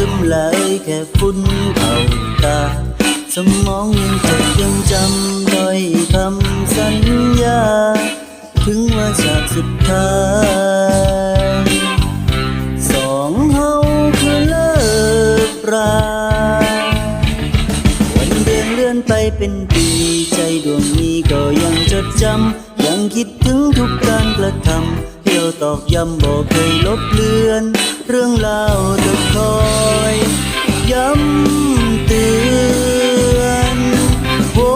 ซึมไหลแค่ฝุ่นเอาตา สมองยังจดยังจำถ้อยคำสัญญา ถึงว่าฉากสุดท้ายสองเฮาคือเลิกราวันเดือนเลื่อนไปเป็นปี ใจดวงนี้ก็ยังจดจำ ยังคิดถึงทุกการกระทำเที่ยวตอกย้ำบอกเคยลบเลือน เรื่องราวจะคอยย้ำเตือนโอ้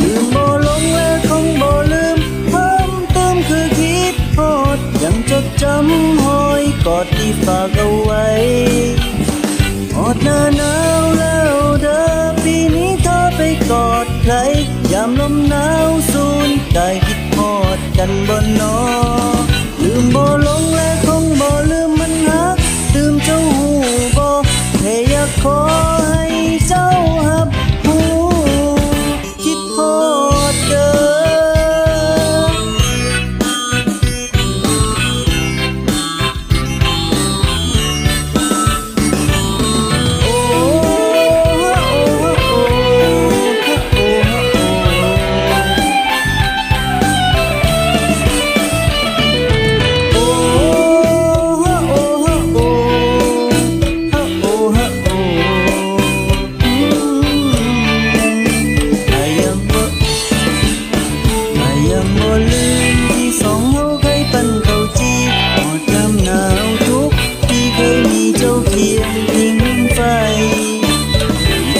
ลืมบ่ลงและคงบ่ลืมเพิ่มเติมคือคิดโทษยังจดจำหอยกอดที่ฝากเอาไว้อดหน้าหนาวแล้วเด้อปีนี้เธอไปกอดใครยามลมหนาวสูนกายคิดทอดกันบนนอลื อายังบ่ลืมที่สองเฮาเคยปั้นเข้าจีหอดยามหนาวทุกที่เคยมีเจ้าเคียงพิงไฟ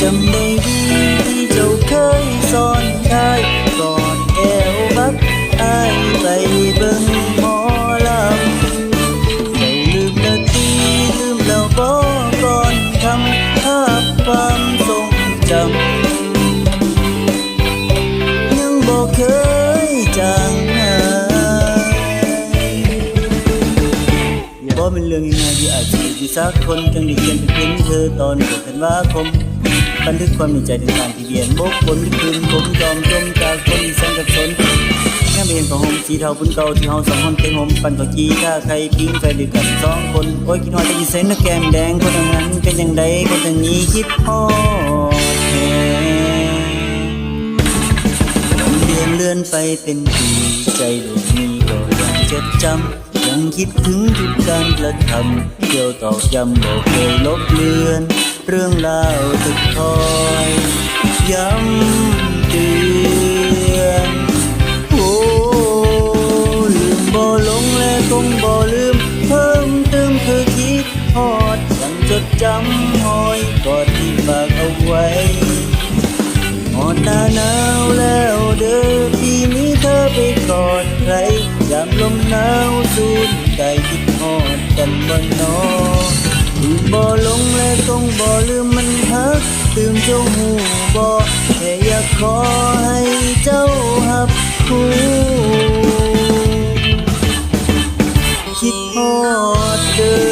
จำได้ดีที่เจ้าเคยสอนชายกอดแอวบักอายไปเบิ่งหมอลำเจ้าลืมนาทีลืมแล้วบ่ก่อนทำภาพความทรงจำ เป็นเรื่องง่ายๆที่อาจจะมีสักคนจังได้เขียนเป็นเพลงเธอตอนเดือนธันวาคมบันทึกความในใจถึงการที่เบียนบกบนที่คืนผมจอมจมจากคนอีสนกับสนงามเองของหมสีเทาบุญเก่าที่เฮาสองคนเป็นหมปั่นข้าวจีถ้าใครปิ้งไฟด้วยกันสองคนโอ้ยคิดฮอดจะมีเส้นแก้มแดงคนทางนั้นเป็นอย่างใดคนทางนี้คิดฮอดแฮงเดือนเลื่อนไปเป็นปีใจดวงนี้ก็ยังจดจำ ยังคิดถึงทุกการกระทำเที่ยวตอกย้ำบอกเคยลบเลือน เรื่องราวทุกคอยย้ำเตือนโอ้ลืมบ่ลงและคงบ่ลืม เพิ่มเติมคือคิดฮอดยังจดจำหอยกอดที่ฝากเอาไว้หอดหน้าหนาวแล้วเด้อปีนี้เธอไปกอดใครามลมหนาวสูนใจคิดหอดกันบนนอลืมบ่ลงและองบ่ลืมมันฮักตื่มเจ้าหูบ่แค่อยากขอให้เจ้าฮับคูคิดหอดเดิ